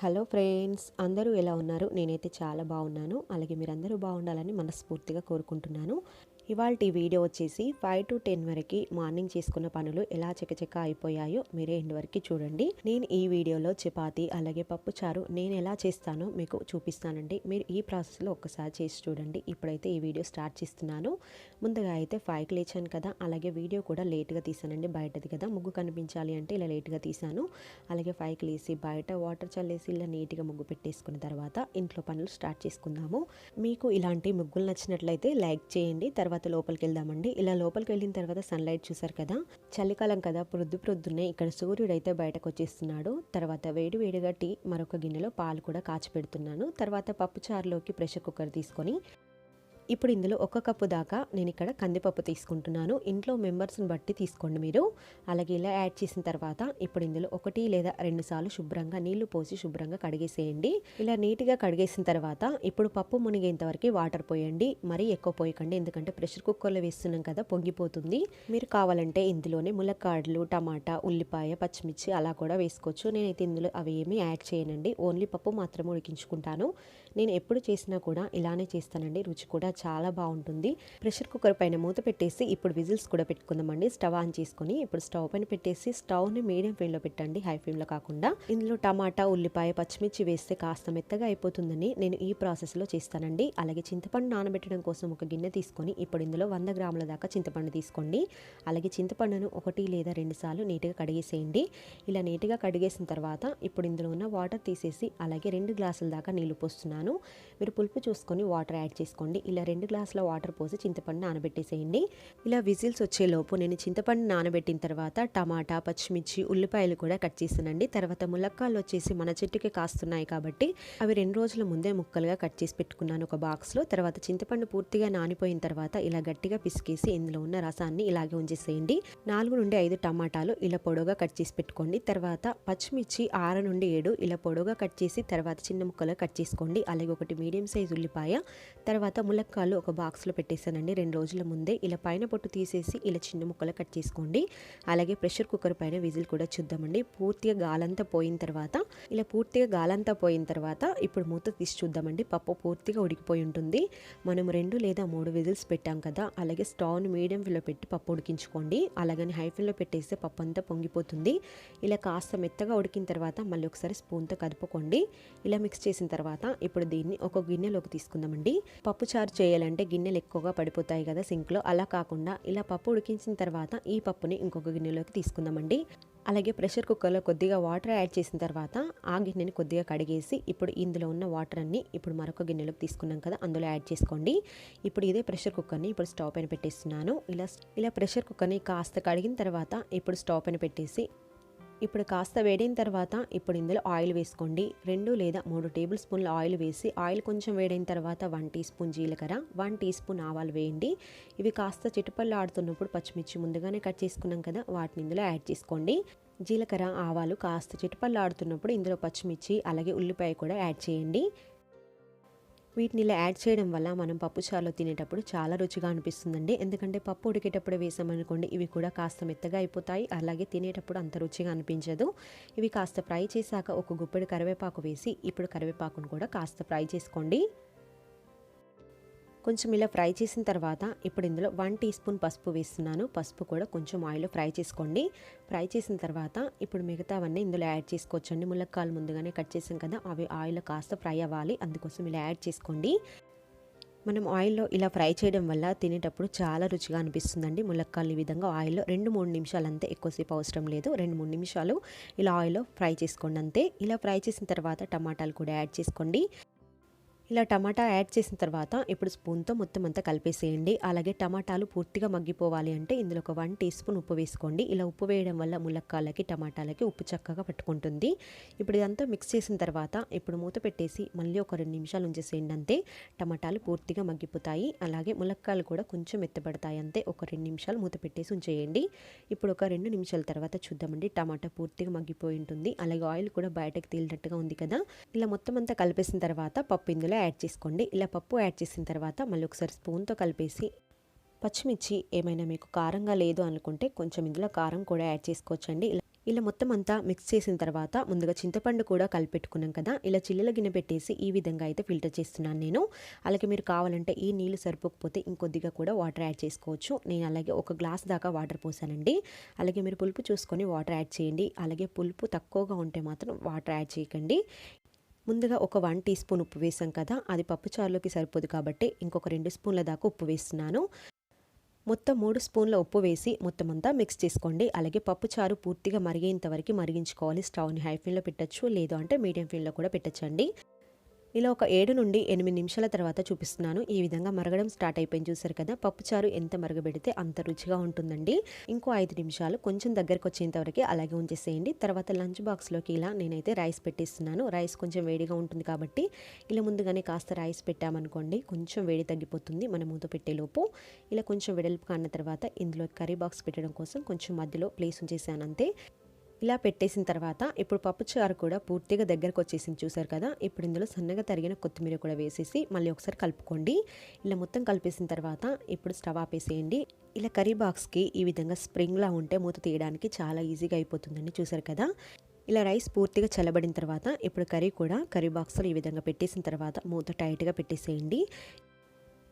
Hello friends అందరూ ఎలా ఉన్నారు? నేనైతే చాలా బాగున్నాను. అలాగే మీరందరూ బాగుండాలని మనస్ఫూర్తిగా కోరుకుంటున్నాను. ఇవాళ ఈ వీడియో వచ్చేసి ఫైవ్ టు టెన్ వరకు మార్నింగ్ చేసుకున్న పనులు ఎలా చకచక అయిపోయాయో మీరే ఎండ్ వరకు చూడండి. నేను ఈ వీడియోలో చపాతి అలాగే పప్పు చారు నేను ఎలా చేస్తానో మీకు చూపిస్తానండి. మీరు ఈ ప్రాసెస్లో ఒక్కసారి చేసి చూడండి. ఇప్పుడైతే ఈ వీడియో స్టార్ట్ చేస్తున్నాను. ముందుగా అయితే ఫైవ్కి లేచాను కదా అలాగే వీడియో కూడా లేట్గా తీసానండి బయటది కదా ముగ్గు కనిపించాలి అంటే ఇలా లేట్గా తీసాను. అలాగే ఫైవ్కి లేసి బయట వాటర్ చల్లేసి ఇలా నీట్గా ముగ్గు పెట్టేసుకున్న తర్వాత ఇంట్లో పనులు స్టార్ట్ చేసుకుందాము. మీకు ఇలాంటి ముగ్గులు నచ్చినట్లయితే లైక్ చేయండి తర్వాత లోపలికి వెళ్దామండి ఇలా లోపలికి వెళ్ళిన తర్వాత సన్లైట్ చూసారు కదా. చలికాలం కదా ప్రొద్దు ప్రొద్దున్నే ఇక్కడ సూర్యుడు అయితే బయటకు వచ్చేస్తున్నాడు తర్వాత వేడి వేడిగా టీ మరొక గిన్నెలో పాలు కూడా కాచి పెడుతున్నాను తర్వాత పప్పు చారులోకి ప్రెషర్ కుక్కర్ తీసుకొని ఇప్పుడు ఇందులో ఒక కప్పు దాకా నేను ఇక్కడ కందిపప్పు తీసుకుంటున్నాను. ఇంట్లో మెంబర్స్ని బట్టి తీసుకోండి మీరు. అలాగే ఇలా యాడ్ చేసిన తర్వాత ఇప్పుడు ఇందులో ఒకటి లేదా రెండు సార్లు శుభ్రంగా నీళ్ళు పోసి శుభ్రంగా కడిగేసేయండి. ఇలా నీట్గా కడిగేసిన తర్వాత ఇప్పుడు పప్పు మునిగేంత వరకు వాటర్ పోయండి. మరీ ఎక్కువ పోయకండి. ఎందుకంటే ప్రెషర్ కుక్కర్లో వేస్తున్నాం కదా పొంగిపోతుంది. మీరు కావాలంటే ఇందులోనే ములక్కాడలు టమాటా ఉల్లిపాయ పచ్చిమిర్చి అలా కూడా వేసుకోవచ్చు. నేనైతే ఇందులో అవి ఏమీ యాడ్ చేయనండి. ఓన్లీ పప్పు మాత్రమే ఉడికించుకుంటాను. నేను ఎప్పుడు చేసినా కూడా ఇలానే చేస్తానండి. రుచి కూడా చాలా బాగుంటుంది. ప్రెషర్ కుక్కర్ పైన మూత పెట్టేసి ఇప్పుడు విజిల్స్ కూడా పెట్టుకుందామండి. స్టవ్ ఆన్ చేసుకొని ఇప్పుడు స్టవ్ పైన పెట్టేసి స్టవ్ని మీడియం ఫ్లేమ్లో పెట్టండి. హై ఫ్లేమ్లో కాకుండా ఇందులో టమాటా ఉల్లిపాయ పచ్చిమిర్చి వేస్తే కాస్త మెత్తగా అయిపోతుందని నేను ఈ ప్రాసెస్లో చేస్తానండి. అలాగే చింతపండు నానబెట్టడం కోసం ఒక గిన్నె తీసుకొని ఇప్పుడు ఇందులో వంద గ్రాముల దాకా చింతపండు తీసుకోండి. అలాగే చింతపండును ఒకటి లేదా రెండు సార్లు నీట్గా కడిగేసేయండి. ఇలా నీట్గా కడిగేసిన తర్వాత ఇప్పుడు ఇందులో ఉన్న వాటర్ తీసేసి అలాగే రెండు గ్లాసుల దాకా నీళ్ళు పోస్తున్నాను. మీరు పులుపు చూసుకొని వాటర్ యాడ్ చేసుకోండి. ఇలా రెండు గ్లాసుల వాటర్ పోసి చింతపండు నానబెట్టేసేయండి. ఇలా విజిల్స్ వచ్చేలోపు నేను చింతపండు నానబెట్టిన తర్వాత టమాటా పచ్చిమిర్చి ఉల్లిపాయలు కూడా కట్ చేసానండి తర్వాత ములక్కాయలు వచ్చేసి మన చెట్టుకి కాస్తున్నాయి కాబట్టి అవి రెండు రోజుల ముందే ముక్కలుగా కట్ చేసి పెట్టుకున్నాను ఒక బాక్స్లో. తర్వాత చింతపండు పూర్తిగా నానిపోయిన తర్వాత ఇలా గట్టిగా పిసికేసి ఇందులో ఉన్న రసాన్ని ఇలాగే ఉంచేసేయండి. నాలుగు నుండి ఐదు టమాటాలు ఇలా పొడవుగా కట్ చేసి పెట్టుకోండి. తర్వాత పచ్చిమిర్చి ఆరు నుండి ఏడు ఇలా పొడవుగా కట్ చేసి తర్వాత చిన్న ముక్కలుగా కట్ చేసుకోండి. అలాగే ఒకటి మీడియం సైజ్ ఉల్లిపాయ తర్వాత ములక్కాలు ఒక బాక్స్లో పెట్టేశానండి. రెండు రోజుల ముందే ఇలా పైన పొట్టు తీసేసి ఇలా చిన్న ముక్కలు కట్ చేసుకోండి. అలాగే ప్రెషర్ కుక్కర్ పైన విజిల్ కూడా చూద్దామండి. పూర్తిగా గాలంతా పోయిన తర్వాత ఇలా పూర్తిగా గాలంతా పోయిన తర్వాత ఇప్పుడు మూత తీసి చూద్దామండి. పప్పు పూర్తిగా ఉడికిపోయి ఉంటుంది. మనం రెండు లేదా మూడు విజిల్స్ పెట్టాం కదా అలాగే స్టవ్ని మీడియం ఫ్లేమ్లో పెట్టి పప్పు ఉడికించుకోండి. అలాగని హై ఫ్లేమ్లో పెట్టేస్తే పప్పు అంతా పొంగిపోతుంది. ఇలా కాస్త మెత్తగా ఉడికిన తర్వాత మళ్ళీ ఒకసారి స్పూన్తో కదుపుకోండి. ఇలా మిక్స్ చేసిన తర్వాత ఇప్పుడు దీన్ని ఒక గిన్నెలోకి తీసుకుందామండి. పప్పు చారు చేయాలంటే గిన్నెలు ఎక్కువగా పడిపోతాయి కదా సింక్లో. అలా కాకుండా ఇలా పప్పు ఉడికించిన తర్వాత ఈ పప్పుని ఇంకొక గిన్నెలోకి తీసుకుందామండి. అలాగే ప్రెషర్ కుక్కర్లో కొద్దిగా వాటర్ యాడ్ చేసిన తర్వాత ఆ గిన్నెని కొద్దిగా కడిగేసి ఇప్పుడు ఇందులో ఉన్న వాటర్ అన్ని ఇప్పుడు మరొక గిన్నెలోకి తీసుకున్నాం కదా అందులో యాడ్ చేసుకోండి. ఇప్పుడు ఇదే ప్రెషర్ కుక్కర్ని ఇప్పుడు స్టవ్ పైన పెట్టేస్తున్నాను. ఇలా ఇలా ప్రెషర్ కుక్కర్ని కాస్త కడిగిన తర్వాత ఇప్పుడు స్టవ్ పైన పెట్టేసి ఇప్పుడు కాస్త వేడిన తర్వాత ఇప్పుడు ఇందులో ఆయిల్ వేసుకోండి. రెండు లేదా మూడు టేబుల్ స్పూన్ల ఆయిల్ వేసి ఆయిల్ కొంచెం వేడైన తర్వాత వన్ టీ స్పూన్ జీలకర్ర వన్ టీ స్పూన్ ఆవాలు వేయండి. ఇవి కాస్త చిటుపల్లు ఆడుతున్నప్పుడు పచ్చిమిర్చి ముందుగానే కట్ చేసుకున్నాం కదా వాటిని ఇందులో యాడ్ చేసుకోండి. జీలకర్ర ఆవాలు కాస్త చిటుపల్లు ఆడుతున్నప్పుడు ఇందులో పచ్చిమిర్చి అలాగే ఉల్లిపాయ కూడా యాడ్ చేయండి. వీటిని ఇలా యాడ్ చేయడం వల్ల మనం పప్పు చారులో తినేటప్పుడు చాలా రుచిగా అనిపిస్తుందండి. ఎందుకంటే పప్పు ఉడికేటప్పుడు వేసామనుకోండి ఇవి కూడా కాస్త మెత్తగా అయిపోతాయి. అలాగే తినేటప్పుడు అంత రుచిగా అనిపించదు. ఇవి కాస్త ఫ్రై చేశాక ఒక గుప్పెడు కరివేపాకు వేసి ఇప్పుడు కరివేపాకును కూడా కాస్త ఫ్రై చేసుకోండి. కొంచెం ఇలా ఫ్రై చేసిన తర్వాత ఇప్పుడు ఇందులో వన్ టీ స్పూన్ పసుపు వేస్తున్నాను. పసుపు కూడా కొంచెం ఆయిల్ ఫ్రై చేసుకోండి. ఫ్రై చేసిన తర్వాత ఇప్పుడు మిగతావన్నీ ఇందులో యాడ్ చేసుకోవచ్చండి. ములక్కాలు ముందుగానే కట్ చేసాం కదా అవి ఆయిల్ కాస్త ఫ్రై అవ్వాలి. అందుకోసం ఇలా యాడ్ చేసుకోండి. మనం ఆయిల్లో ఇలా ఫ్రై చేయడం వల్ల తినేటప్పుడు చాలా రుచిగా అనిపిస్తుందండి. ములక్కాలు ఈ విధంగా ఆయిల్లో రెండు మూడు నిమిషాలు అంతే ఎక్కువసేపు అవసరం లేదు. రెండు మూడు నిమిషాలు ఇలా ఆయిల్లో ఫ్రై చేసుకోండి అంతే. ఇలా ఫ్రై చేసిన తర్వాత టమాటాలు కూడా యాడ్ చేసుకోండి. ఇలా టమాటా యాడ్ చేసిన తర్వాత ఇప్పుడు స్పూన్తో మొత్తం అంతా కలిపేసేయండి. అలాగే టమాటాలు పూర్తిగా మగ్గిపోవాలి అంటే ఇందులో ఒక వన్ టీ స్పూన్ ఉప్పు వేసుకోండి. ఇలా ఉప్పు వేయడం వల్ల ములక్కాలకి టమాటాలకి ఉప్పు చక్కగా పట్టుకుంటుంది. ఇప్పుడు ఇదంతా మిక్స్ చేసిన తర్వాత ఇప్పుడు మూత పెట్టేసి మళ్ళీ ఒక రెండు నిమిషాలు ఉంచేసేయండి అంతే. టమాటాలు పూర్తిగా మగ్గిపోతాయి. అలాగే ములక్కాలు కూడా కొంచెం ఎత్తబడతాయి అంతే. ఒక రెండు నిమిషాలు మూత పెట్టేసి ఉంచేయండి. ఇప్పుడు ఒక రెండు నిమిషాల తర్వాత చూద్దామండి. టమాటా పూర్తిగా మగ్గిపోయి ఉంటుంది. అలాగే ఆయిల్ కూడా బయటకు తేలినట్టుగా ఉంది కదా. ఇలా మొత్తం అంతా కలిపేసిన తర్వాత పప్పు ఇందులో యాడ్ చేసుకోండి. ఇలా పప్పు యాడ్ చేసిన తర్వాత మళ్ళీ ఒకసారి స్పూన్తో కలిపేసి పచ్చిమిర్చి ఏమైనా మీకు కారంగా లేదు అనుకుంటే కొంచెం ఇందులో కారం కూడా యాడ్ చేసుకోవచ్చండి. ఇలా ఇలా మొత్తం అంతా మిక్స్ చేసిన తర్వాత ముందుగా చింతపండు కూడా కలిపెట్టుకున్నాం కదా ఇలా చిల్లుల గిన్నె పెట్టేసి ఈ విధంగా అయితే ఫిల్టర్ చేస్తున్నాను నేను. అలాగే మీరు కావాలంటే ఈ నీళ్ళు సరిపోకపోతే ఇంకొద్దిగా కూడా వాటర్ యాడ్ చేసుకోవచ్చు. నేను అలాగే ఒక గ్లాస్ దాకా వాటర్ పోసానండి. అలాగే మీరు పులుపు చూసుకొని వాటర్ యాడ్ చేయండి. అలాగే పులుపు తక్కువగా ఉంటే మాత్రం వాటర్ యాడ్ చేయకండి. ముందుగా ఒక వన్ టీ స్పూన్ ఉప్పు వేసాం కదా అది పప్పుచారులోకి సరిపోదు కాబట్టి ఇంకొక రెండు స్పూన్ల దాకా ఉప్పు వేస్తున్నాను. మొత్తం మూడు స్పూన్ల ఉప్పు వేసి మొత్తం అంతా మిక్స్ చేసుకోండి. అలాగే పప్పు చారు పూర్తిగా మరిగేంత వరకు మరిగించుకోవాలి. స్టవ్ని హై ఫ్లేమ్లో పెట్టచ్చు లేదు అంటే మీడియం ఫ్లేమ్లో కూడా పెట్టచ్చండి. ఇలా ఒక ఏడు నుండి ఎనిమిది నిమిషాల తర్వాత చూపిస్తున్నాను. ఈ విధంగా మరగడం స్టార్ట్ అయిపోయింది. చూసారు కదా పప్పుచారు ఎంత మరగబెడితే అంత రుచిగా ఉంటుందండి. ఇంకో ఐదు నిమిషాలు కొంచెం దగ్గరకు వచ్చేంతవరకు అలాగే ఉంచేసేయండి. తర్వాత లంచ్ బాక్స్లోకి ఇలా నేనైతే రైస్ పెట్టిస్తున్నాను. రైస్ కొంచెం వేడిగా ఉంటుంది కాబట్టి ఇలా ముందుగానే కాస్త రైస్ పెట్టామనుకోండి కొంచెం వేడి తగ్గిపోతుంది మన మూత పెట్టేలోపు. ఇలా కొంచెం వెడల్పు కాన్న తర్వాత ఇందులో కర్రీ బాక్స్ పెట్టడం కోసం కొంచెం మధ్యలో ప్లేస్ ఉంచేసాను అంతే. ఇలా పెట్టేసిన తర్వాత ఇప్పుడు పప్పుచారు కూడా పూర్తిగా దగ్గరకు వచ్చేసింది చూసారు కదా? ఇప్పుడు ఇందులో సన్నగా తరిగిన కొత్తిమీర కూడా వేసేసి మళ్ళీ ఒకసారి కలుపుకోండి. ఇలా మొత్తం కలిపేసిన తర్వాత ఇప్పుడు స్టవ్ ఆపేసేయండి. ఇలా కర్రీ బాక్స్కి ఈ విధంగా స్ప్రింగ్లా ఉంటే మూత తీయడానికి చాలా ఈజీగా అయిపోతుందని చూసారు కదా? ఇలా రైస్ పూర్తిగా చల్లబడిన తర్వాత ఇప్పుడు కర్రీ కూడా కర్రీ బాక్స్లో ఈ విధంగా పెట్టేసిన తర్వాత మూత టైట్గా పెట్టేసేయండి.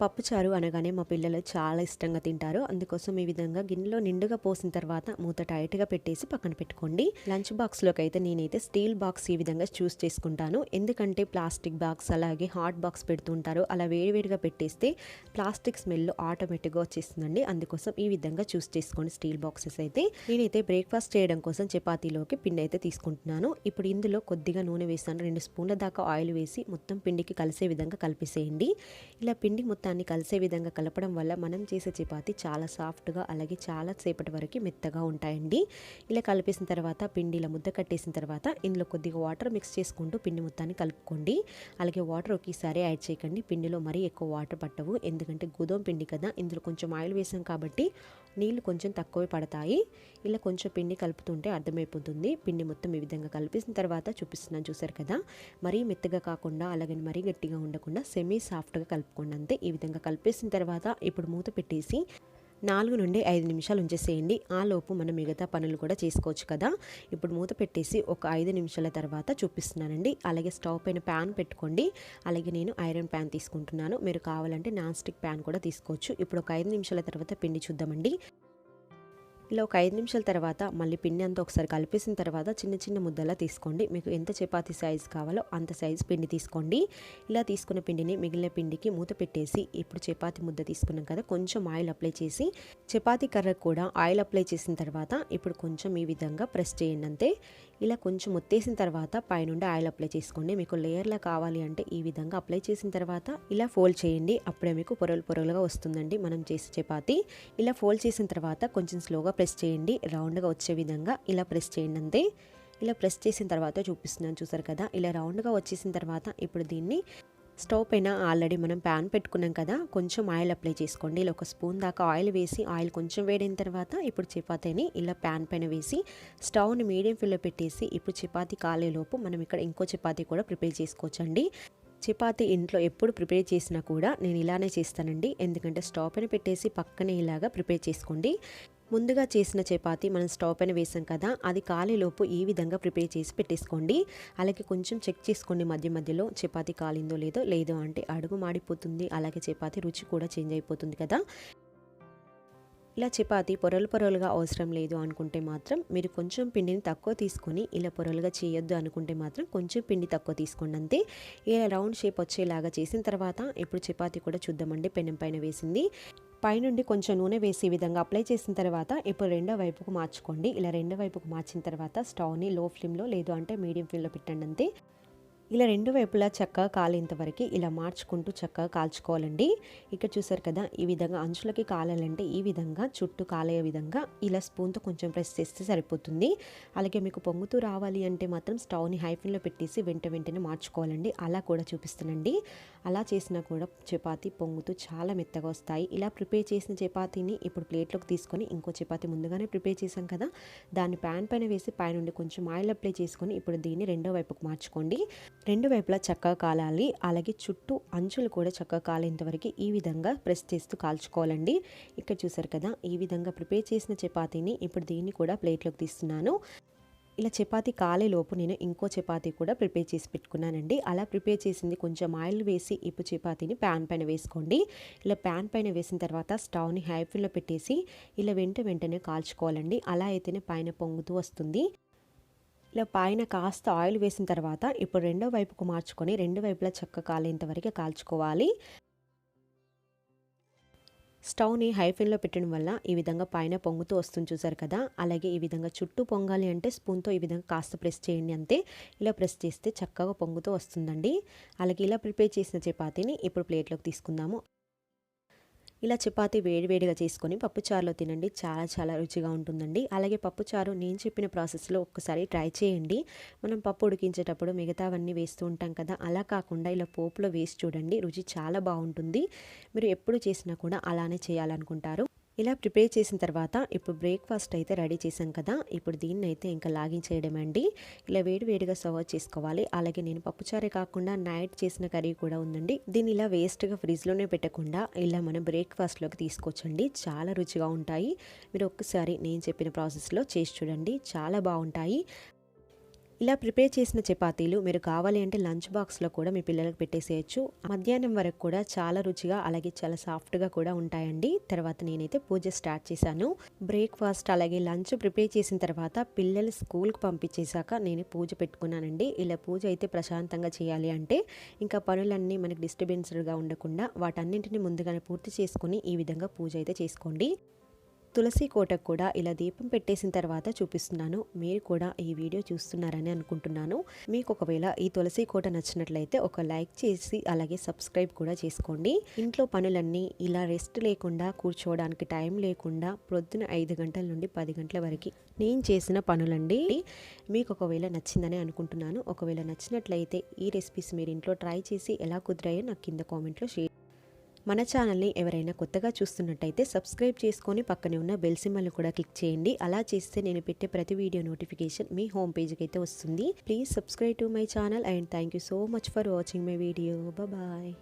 పప్పుచారు అనగానే మా పిల్లలు చాలా ఇష్టంగా తింటారు. అందుకోసం ఈ విధంగా గిన్నెలో నిండుగా పోసిన తర్వాత మూత టైట్గా పెట్టేసి పక్కన పెట్టుకోండి. లంచ్ బాక్స్లోకి అయితే నేనైతే స్టీల్ బాక్స్ ఈ విధంగా చూస్ చేసుకుంటాను. ఎందుకంటే ప్లాస్టిక్ బాక్స్ అలాగే హాట్ బాక్స్ పెడుతుంటారు అలా వేడివేడిగా పెట్టేస్తే ప్లాస్టిక్ స్మెల్ ఆటోమేటిక్గా వచ్చేస్తుందండి. అందుకోసం ఈ విధంగా చూస్ చేసుకోండి స్టీల్ బాక్సెస్ అయితే. నేనైతే బ్రేక్ఫాస్ట్ చేయడం కోసం చపాతీలోకి పిండి అయితే తీసుకుంటున్నాను. ఇప్పుడు ఇందులో కొద్దిగా నూనె వేసాను రెండు స్పూన్ల దాకా ఆయిల్ వేసి మొత్తం పిండికి కలిసే విధంగా కలిపేసేయండి. ఇలా పిండి మొత్తాన్ని కలిసే విధంగా కలపడం వల్ల మనం చేసే చపాతి చాలా సాఫ్ట్గా అలాగే చాలా సేపటి వరకు మెత్తగా ఉంటాయండి. ఇలా కలిపేసిన తర్వాత పిండి ఇలా ముద్ద కట్టేసిన తర్వాత ఇందులో కొద్దిగా వాటర్ మిక్స్ చేసుకుంటూ పిండి మొత్తాన్ని కలుపుకోండి. అలాగే వాటర్ ఒకేసారి యాడ్ చేయకండి. పిండిలో మరీ ఎక్కువ వాటర్ పట్టవు. ఎందుకంటే గోధుమ పిండి కదా ఇందులో కొంచెం ఆయిల్ వేసాం కాబట్టి నీళ్ళు కొంచెం తక్కువే పడతాయి. ఇలా కొంచెం పిండి కలుపుతుంటే అర్థమైపోతుంది. పిండి మొత్తం ఈ విధంగా కలిపేసిన తర్వాత చూపిస్తున్నాను చూసారు కదా మరీ మెత్తగా కాకుండా అలాగని మరీ గట్టిగా ఉండకుండా సెమీ సాఫ్ట్గా కలుపుకోండి అంతే. ఈ విధంగా కలిపేసిన తర్వాత ఇప్పుడు మూత పెట్టేసి నాలుగు నుండి ఐదు నిమిషాలు ఉంచేసేయండి. ఆ లోపు మనం మిగతా పనులు కూడా చేసుకోవచ్చు కదా. ఇప్పుడు మూత పెట్టేసి ఒక ఐదు నిమిషాల తర్వాత చూపిస్తున్నానండి. అలాగే స్టవ్ పైన ప్యాన్ పెట్టుకోండి. అలాగే నేను ఐరన్ ప్యాన్ తీసుకుంటున్నాను. మీరు కావాలంటే నాన్ స్టిక్ ప్యాన్ కూడా తీసుకోవచ్చు. ఇప్పుడు ఒక ఐదు నిమిషాల తర్వాత పిండి చూద్దామండి. ఇలా ఒక ఐదు నిమిషాల తర్వాత మళ్ళీ పిండి అంతా ఒకసారి కలిపేసిన తర్వాత చిన్న చిన్న ముద్దలా తీసుకోండి. మీకు ఎంత చపాతి సైజ్ కావాలో అంత సైజ్ పిండి తీసుకోండి. ఇలా తీసుకున్న పిండిని మిగిలిన పిండికి మూత పెట్టేసి ఇప్పుడు చపాతి ముద్ద తీసుకున్నాం కదా కొంచెం ఆయిల్ అప్లై చేసి చపాతీ కర్రకు కూడా ఆయిల్ అప్లై చేసిన తర్వాత ఇప్పుడు కొంచెం ఈ విధంగా ప్రెస్ చేయండి అంతే. ఇలా కొంచెం ఒత్తేసిన తర్వాత పైనుండి ఆయిల్ అప్లై చేసుకోండి. మీకు లేయర్లా కావాలి అంటే ఈ విధంగా అప్లై చేసిన తర్వాత ఇలా ఫోల్డ్ చేయండి. అప్పుడే మీకు పొరలు పొరలుగా వస్తుందండి. మనం చేసే చపాతి. ఇలా ఫోల్డ్ చేసిన తర్వాత కొంచెం స్లోగా ప్రెస్ చేయండి. రౌండ్గా వచ్చే విధంగా ఇలా ప్రెస్ చేయండి అంతే. ఇలా ప్రెస్ చేసిన తర్వాత చూపిస్తున్నాను చూసారు కదా? ఇలా రౌండ్గా వచ్చేసిన తర్వాత ఇప్పుడు దీన్ని స్టవ్ పైన ఆల్రెడీ మనం ప్యాన్ పెట్టుకున్నాం కదా కొంచెం ఆయిల్ అప్లై చేసుకోండి. ఇలా ఒక స్పూన్ దాకా ఆయిల్ వేసి ఆయిల్ కొంచెం వేడైన తర్వాత ఇప్పుడు చపాతీని ఇలా ప్యాన్ పైన వేసి స్టవ్ని మీడియం ఫ్లేమ్లో పెట్టేసి ఇప్పుడు చపాతీ కాలేలోపు మనం ఇక్కడ ఇంకో చపాతీ కూడా ప్రిపేర్ చేసుకోవచ్చండి. చపాతీ ఇంట్లో ఎప్పుడు ప్రిపేర్ చేసినా కూడా నేను ఇలానే చేస్తానండి. ఎందుకంటే స్టవ్ పైన పెట్టేసి పక్కనే ఇలాగా ప్రిపేర్ చేసుకోండి. ముందుగా చేసిన చపాతి మనం స్టవ్ పైన వేసాం కదా అది కాలేలోపు ఈ విధంగా ప్రిపేర్ చేసి పెట్టేసుకోండి. అలాగే కొంచెం చెక్ చేసుకోండి మధ్య మధ్యలో చపాతి కాలిందో లేదో లేదో అంటే అడుగు మాడిపోతుంది అలాగే చపాతి రుచి కూడా చేంజ్ అయిపోతుంది కదా. ఇలా చపాతి పొరలు పొరలుగా అవసరం లేదు అనుకుంటే మాత్రం మీరు కొంచెం పిండిని తక్కువ తీసుకొని ఇలా పొరలుగా చేయొద్దు అనుకుంటే మాత్రం కొంచెం పిండి తక్కువ తీసుకోండి అంతే. ఇలా రౌండ్ షేప్ వచ్చేలాగా చేసిన తర్వాత ఇప్పుడు చపాతి కూడా చూద్దామండి పెనం పైన వేసింది. పైనుండి కొంచెం నూనె వేసి విధంగా అప్లై చేసిన తర్వాత ఇప్పుడు రెండో వైపుకు మార్చుకోండి. ఇలా రెండో వైపుకు మార్చిన తర్వాత స్టవ్ని లో ఫ్లేమ్లో లేదు అంటే మీడియం ఫ్లేమ్లో పెట్టండి అంతే. ఇలా రెండు వైపులా చక్కగా కాలేంతవరకు ఇలా మార్చుకుంటూ చక్కగా కాల్చుకోవాలండి. ఇక్కడ చూసారు కదా ఈ విధంగా అంచులకి కాలాలంటే ఈ విధంగా చుట్టూ కాలే విధంగా ఇలా స్పూన్తో కొంచెం ప్రెస్ చేస్తే సరిపోతుంది. అలాగే మీకు పొంగుతూ రావాలి అంటే మాత్రం స్టవ్ని హైఫిన్లో పెట్టేసి వెంట వెంటనే మార్చుకోవాలండి. అలా కూడా చూపిస్తానండి. అలా చేసినా కూడా చపాతీ పొంగుతూ చాలా మెత్తగా వస్తాయి. ఇలా ప్రిపేర్ చేసిన చపాతీని ఇప్పుడు ప్లేట్లోకి తీసుకొని ఇంకో చపాతీ ముందుగానే ప్రిపేర్ చేశాం కదా దాన్ని ప్యాన్ పైన వేసి పైనుండి కొంచెం ఆయిల్ అప్లై చేసుకొని ఇప్పుడు దీన్ని రెండో వైపుకు మార్చుకోండి. రెండు వైపులా చక్కగా కాలాలి. అలాగే చుట్టూ అంచులు కూడా చక్కగా కాలేంతవరకు ఈ విధంగా ప్రెస్ చేస్తూ కాల్చుకోవాలండి. ఇక్కడ చూసారు కదా ఈ విధంగా ప్రిపేర్ చేసిన చపాతీని ఇప్పుడు దీన్ని కూడా ప్లేట్లోకి తీస్తున్నాను. ఇలా చపాతి కాలేలోపు నేను ఇంకో చపాతి కూడా ప్రిపేర్ చేసి పెట్టుకున్నానండి. అలా ప్రిపేర్ చేసింది కొంచెం ఆయిల్ వేసి ఇప్పుడు చపాతీని ప్యాన్ పైన వేసుకోండి. ఇలా ప్యాన్ పైన వేసిన తర్వాత స్టవ్ని హై పెట్టేసి ఇలా వెంట వెంటనే కాల్చుకోవాలండి. అలా అయితేనే పైన పొంగుతూ వస్తుంది. ఇలా పైన కాస్త ఆయిల్ వేసిన తర్వాత ఇప్పుడు రెండో వైపుకు మార్చుకొని రెండు వైపులా చెక్క కాలేంత వరకు కాల్చుకోవాలి. స్టవ్ని హై ఫ్లేమ్లో పెట్టడం వల్ల ఈ విధంగా పైన పొంగుతూ వస్తుంది చూసారు కదా? అలాగే ఈ విధంగా చుట్టూ పొంగాలి అంటే స్పూన్తో ఈ విధంగా కాస్త ప్రెస్ చేయండి అంతే. ఇలా ప్రెస్ చేస్తే చక్కగా పొంగుతూ వస్తుందండి. అలాగే ఇలా ప్రిపేర్ చేసిన చపాతీని ఇప్పుడు ప్లేట్లోకి తీసుకుందాము. ఇలా చపాతి వేడివేడిగా చేసుకొని పప్పుచారులో తినండి. చాలా చాలా రుచిగా ఉంటుందండి. అలాగే పప్పుచారు నేను చెప్పిన ప్రాసెస్లో ఒక్కసారి ట్రై చేయండి. మనం పప్పు ఉడికించేటప్పుడు మిగతావన్నీ వేస్తూ ఉంటాం కదా అలా కాకుండా ఇలా పోపులో వేసి చూడండి. రుచి చాలా బాగుంటుంది. మీరు ఎప్పుడు చేసినా కూడా అలానే చేయాలనుకుంటారు. ఇలా ప్రిపేర్ చేసిన తర్వాత ఇప్పుడు బ్రేక్ఫాస్ట్ అయితే రెడీ చేసాం కదా. ఇప్పుడు దీన్ని అయితే ఇంకా లాగించేయడం అండి ఇలా వేడివేడిగా సర్వ్ చేసుకోవాలి. అలాగే నేను పప్పుచారే కాకుండా నైట్ చేసిన కర్రీ కూడా ఉందండి. దీన్ని ఇలా వేస్ట్గా ఫ్రిడ్జ్లోనే పెట్టకుండా ఇలా మనం బ్రేక్ఫాస్ట్లోకి తీసుకొచ్చండి చాలా రుచిగా ఉంటాయి. మీరు ఒక్కసారి నేను చెప్పిన ప్రాసెస్లో చేసి చూడండి. చాలా బాగుంటాయి. ఇలా ప్రిపేర్ చేసిన చపాతీలు మీరు కావాలి అంటే లంచ్ బాక్స్లో కూడా మీ పిల్లలకు పెట్టేసేయచ్చు. మధ్యాహ్నం వరకు కూడా చాలా రుచిగా అలాగే చాలా సాఫ్ట్గా కూడా ఉంటాయండి. తర్వాత నేనైతే పూజ స్టార్ట్ చేశాను. బ్రేక్ఫాస్ట్ అలాగే లంచ్ ప్రిపేర్ చేసిన తర్వాత పిల్లలు స్కూల్కి పంపించేశాక నేను పూజ పెట్టుకున్నానండి. ఇలా పూజ అయితే ప్రశాంతంగా చేయాలి అంటే ఇంకా పనులన్నీ మనకి డిస్టర్బెన్స్డ్గా ఉండకుండా వాటన్నింటిని ముందుగానే పూర్తి చేసుకుని ఈ విధంగా పూజ అయితే చేసుకోండి. తులసి కోటకు కూడా ఇలా దీపం పెట్టేసిన తర్వాత చూపిస్తున్నాను. మీరు కూడా ఈ వీడియో చూస్తున్నారని అనుకుంటున్నాను. మీకు ఒకవేళ ఈ తులసి కోట నచ్చినట్లయితే ఒక లైక్ చేసి అలాగే సబ్స్క్రైబ్ కూడా చేసుకోండి. ఇంట్లో పనులన్నీ ఇలా రెస్ట్ లేకుండా కూర్చోవడానికి టైం లేకుండా ప్రొద్దున ఐదు గంటల నుండి పది గంటల వరకు నేను చేసిన పనులండి. మీకు ఒకవేళ నచ్చిందని అనుకుంటున్నాను. ఒకవేళ నచ్చినట్లయితే ఈ రెసిపీస్ మీరు ఇంట్లో ట్రై చేసి ఎలా కుదిరాయో నాకు కింద కామెంట్లో షేర్ మన ఛానల్ని ఎవరైనా కొత్తగా చూస్తున్నట్టయితే సబ్స్క్రైబ్ చేసుకొని పక్కనే ఉన్న బెల్ సింబల్ని కూడా క్లిక్ చేయండి. అలా చేస్తే నేను పెట్టే ప్రతి వీడియో నోటిఫికేషన్ మీ హోమ్ పేజ్కి అయితే వస్తుంది. Please subscribe to my channel and thank you so much for watching my video. Bye.